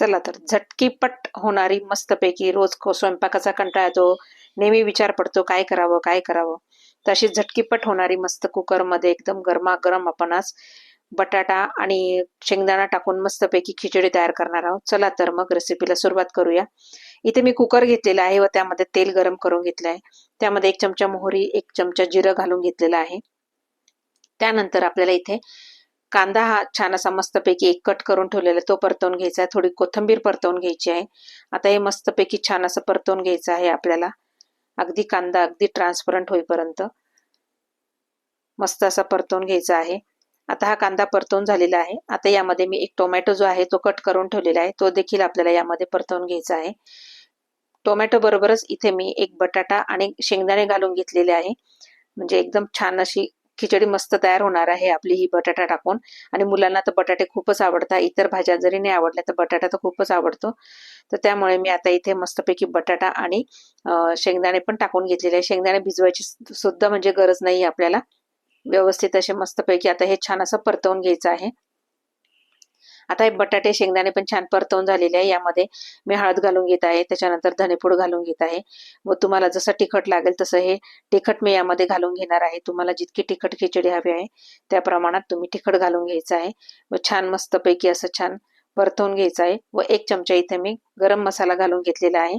चला तर झटकीपट होणारी मस्तपैकी रोज को- स्वयंपाकाचा कंटाळा येतो. नेहमी विचार पडतो काय करावं काय करावं? तशी झटकीपट होणारी मस्त कुकरमध्ये एकदम गरमागरम आपण आज बटाटा आणि शेंगदाणा टाकून मस्तपैकी खिचडी तयार करणार आहोत. चला तर मग रेसिपीला सुरुवात करूया. इथे मी कुकर घेतलेला आहे व त्यामध्ये तेल गरम करून घेतलं आहे. त्यामध्ये एक चमचा मोहरी एक चमचा जिरं घालून घेतलेला आहे. त्यानंतर आपल्याला इथे कांदा हा छान असा मस्तपैकी एक कट करून ठेवलेला आहे, तो परतवून घ्यायचा आहे. थोडी कोथिंबीर परतवून घ्यायची आहे. आता हे मस्तपैकी छान असं परतवून घ्यायचं आहे आपल्याला. अगदी कांदा अगदी ट्रान्सपरंट होईपर्यंत. मस्त असा परतवून घ्यायचा आहे. आता हा कांदा परतवून झालेला आहे. आता यामध्ये मी एक टोमॅटो जो आहे तो कट करून ठेवलेला आहे. तो देखील आपल्याला यामध्ये परतवून घ्यायचा आहे. टोमॅटो बरोबरच इथे मी एक बटाटा आणि शेंगदाणे घालून घेतलेले आहे. म्हणजे एकदम छान अशी खिचडी मस्त तयार होणार आहे आपली ही बटाटा टाकून. आणि मुलांना तर बटाटे खूपच आवडतात. इतर भाज्या जरी नाही आवडल्या तर बटाटा तर खूपच आवडतो. तर त्यामुळे मी आता इथे मस्तपैकी बटाटा आणि शेंगदाणे पण टाकून घेतलेले आहे. शेंगदाणे भिजवायची सुद्धा म्हणजे गरज नाही आपल्याला. व्यवस्थित असे मस्तपैकी आता हे छान असं परतवून घ्यायचं आहे. आता हे बटाटे शेंगदाणे पण छान परतवून झालेले आहे. यामध्ये मी हळद घालून घेत आहे त्याच्यानंतर धनेपूड घालून घेत आहे. व तुम्हाला जसं तिखट लागेल तसं हे तिखट मी यामध्ये घालून घेणार आहे. तुम्हाला जितकी तिखट खिचडी हवी आहे त्या प्रमाणात तुम्ही तिखट घालून घ्यायचं आहे. व छान मस्तपैकी असं छान परतवून घ्यायचं आहे. व एक चमचा इथे मी गरम मसाला घालून घेतलेला आहे.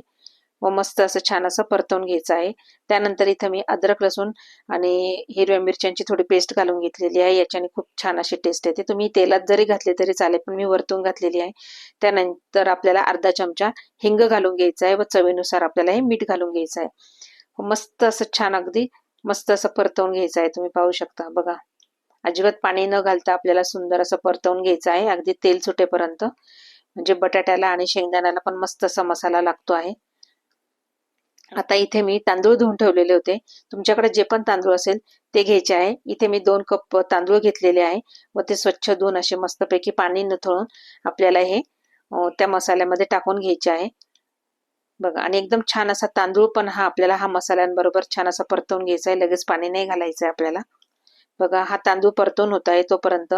व मस्त असं छान असं परतवून घ्यायचं आहे. त्यानंतर इथं मी अद्रक लसूण आणि हिरव्या मिरच्यांची थोडी पेस्ट घालून घेतलेली आहे. याच्याने खूप छान अशी टेस्ट येते. तुम्ही तेलात जरी घातले तरी चालेल पण मी वरतून घातलेली आहे. त्यानंतर आपल्याला अर्धा चमचा हिंग घालून घ्यायचा आहे व चवीनुसार आपल्याला हे मीठ घालून घ्यायचं आहे. हो, मस्त असं छान अगदी मस्त असं परतवून घ्यायचं आहे. तुम्ही पाहू शकता. बघा अजिबात पाणी न घालता आपल्याला सुंदर असं परतवून घ्यायचं आहे. अगदी तेल सुटेपर्यंत. म्हणजे बटाट्याला आणि शेंगदाण्याला पण मस्त असा मसाला लागतो आहे. आता इथे मी तांदूळ धुवून ठेवलेले होते. तुमच्याकडे जे पण तांदूळ असेल ते घ्यायचे आहे. इथे मी दोन कप तांदूळ घेतलेले आहे. व ते स्वच्छ धुवून असे मस्तपैकी पाणी नथळून आपल्याला हे त्या मसाल्यामध्ये टाकून घ्यायचे आहे. बघा आणि एकदम छान असा तांदूळ पण हा आपल्याला हा मसाल्यांबरोबर छान असा परतवून घ्यायचा आहे. लगेच पाणी नाही घालायचं आहे आपल्याला. बघा हा तांदूळ परतून होत आहे तोपर्यंत.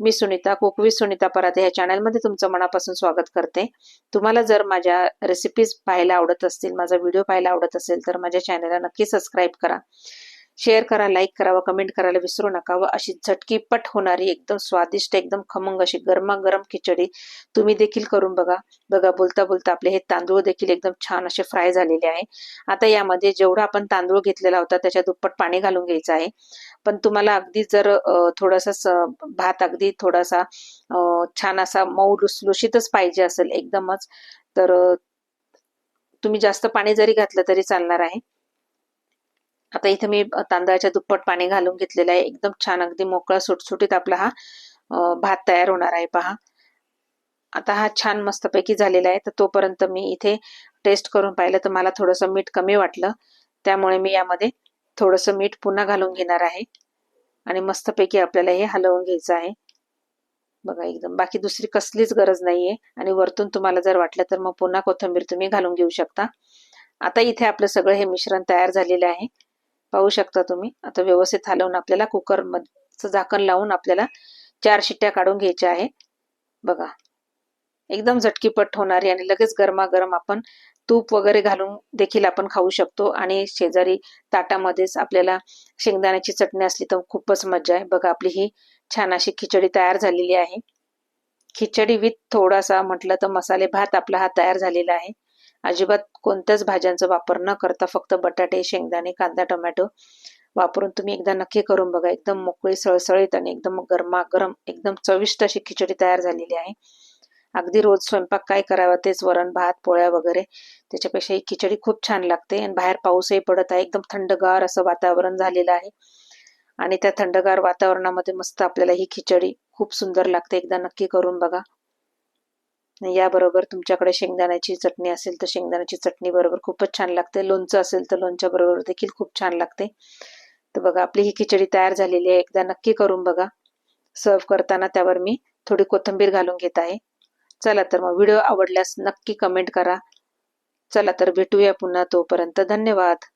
मी सुनीता कोकवी सुनीता पराते ह्या चॅनलमध्ये तुमचं मनापासून स्वागत करते. तुम्हाला जर माझ्या रेसिपीज पाहायला आवडत असतील माझा व्हिडिओ पाहायला आवडत असेल तर माझ्या चॅनलला नक्की सबस्क्राईब करा. शेअर करा लाईक करा व कमेंट करायला विसरू नका व अशी झटकीपट होणारी एकदम स्वादिष्ट एकदम खमंग अशी गरमागरम खिचडी तुम्ही देखील करून बघा. बघा बोलता बोलता आपले हे तांदूळ देखील एकदम छान असे फ्राय झालेले आहे. आता यामध्ये जेवढा आपण तांदूळ घेतलेला होता त्याच्या दुप्पट पाणी घालून घ्यायचं आहे. पण तुम्हाला अगदी जर थोडासा भात अगदी थोडासा छान असा मऊ लुसलुशीतच पाहिजे असेल एकदमच तर तुम्ही जास्त पाणी जरी घातलं तरी चालणार आहे. आता इथे मी तांदळाच्या दुप्पट पाणी घालून घेतलेलं आहे. एकदम छान अगदी मोकळा सुटसुटीत आपला हा भात तयार होणार आहे पहा. आता हा छान मस्तपैकी झालेला आहे. तर तोपर्यंत मी इथे टेस्ट करून पाहिलं तर मला थोडंसं मीठ कमी वाटलं. त्यामुळे मी यामध्ये थोडंसं मीठ पुन्हा घालून घेणार आहे. आणि मस्तपैकी आपल्याला हे हलवून घ्यायचं आहे. बघा एकदम. बाकी दुसरी कसलीच गरज नाहीये. आणि वरतून तुम्हाला जर वाटलं तर मग पुन्हा कोथिंबीर तुम्ही घालून घेऊ शकता. आता इथे आपलं सगळं हे मिश्रण तयार झालेलं आहे. पाहू शकता तुम्ही. आता व्यवस्थित हलवून आपल्याला कुकर झाकण लावून आपल्याला चार शिट्ट्या काढून घ्यायच्या आहे बघा. एकदम झटकीपट होणारी आणि लगेच गरमागरम आपण तूप वगैरे घालून देखील आपण खाऊ शकतो आणि शेजारी ताटामध्येच आपल्याला शेंगदाण्याची चटणी असली तर खूपच मजा आहे. बघा आपली ही छान अशी खिचडी तयार झालेली आहे. खिचडी विथ थोडासा म्हटलं तर मसाले भात आपला हा तयार झालेला आहे. अजिबात कोणत्याच भाज्यांचा वापर न करता फक्त बटाटे शेंगदाणे कांदा टोमॅटो वापरून तुम्ही एकदा नक्की करून बघा. एकदम मोकळी सळसळीत आणि एकदम गरमागरम एकदम चविष्ट अशी खिचडी तयार झालेली आहे. अगदी रोज स्वयंपाक काय करावा तेच वरण भात पोळ्या वगैरे. त्याच्यापेक्षा ही खिचडी खूप छान लागते आणि बाहेर पाऊसही पडत आहे. एकदम थंडगार असं वातावरण झालेलं आहे. आणि त्या थंडगार वातावरणामध्ये मस्त आपल्याला ही खिचडी खूप सुंदर लागते. एकदा नक्की करून बघा. याबरोबर तुमच्याकडे शेंगदाण्याची चटणी असेल तर शेंगदाण्याची चटणी बरोबर खूपच छान लागते. लोणचं असेल तर लोणच्या बरोबर देखील खूप छान लागते. तर बघा आपली ही खिचडी तयार झालेली आहे. एकदा नक्की करून बघा. सर्व करताना त्यावर मी थोडी कोथिंबीर घालून घेत आहे. चला तर मग व्हिडिओ आवडल्यास नक्की कमेंट करा. चला तर भेटूया पुन्हा तोपर्यंत. धन्यवाद.